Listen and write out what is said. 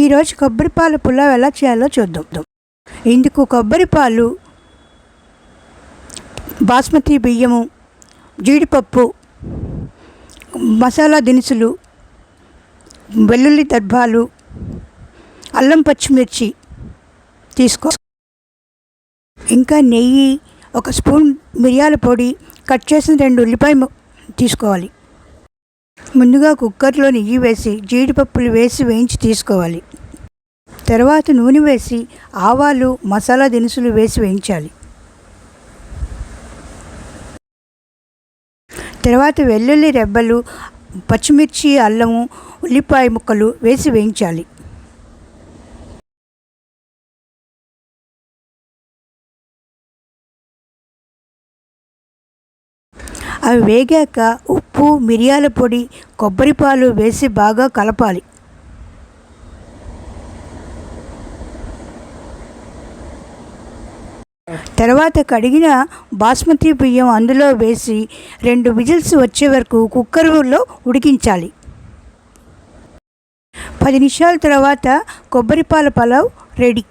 ఈరోజు కొబ్బరి పాలు పులావ్ ఎలా చేయాలో చూద్దాం. ఇందుకు కొబ్బరి పాలు బాస్మతి బియ్యము జీడిపప్పు మసాలా దినుసులు వెల్లుల్లి దర్భాలు అల్లం పచ్చిమిర్చి తీసుకో. ఇంకా నెయ్యి ఒక స్పూన్ మిరియాల పొడి కట్ చేసిన రెండు ఉల్లిపాయ తీసుకోవాలి. ముందుగా కుక్కర్లో నెయ్యి వేసి జీడిపప్పులు వేసి వేయించి తీసుకోవాలి. తర్వాత నూనె వేసి ఆవాలు మసాలా దినుసులు వేసి వేయించాలి. తర్వాత వెల్లుల్లి రెబ్బలు పచ్చిమిర్చి అల్లము ఉల్లిపాయ ముక్కలు వేసి వేయించాలి. అవి వేగాక ఉప్పు మిరియాల పొడి కొబ్బరిపాలు వేసి బాగా కలపాలి. తర్వాత కడిగిన బాస్మతి బియ్యం అందులో వేసి రెండు విజిల్స్ వచ్చే వరకు కుక్కర్లో ఉడికించాలి. పది నిమిషాల తర్వాత కొబ్బరిపాల పలావ్ రెడీ.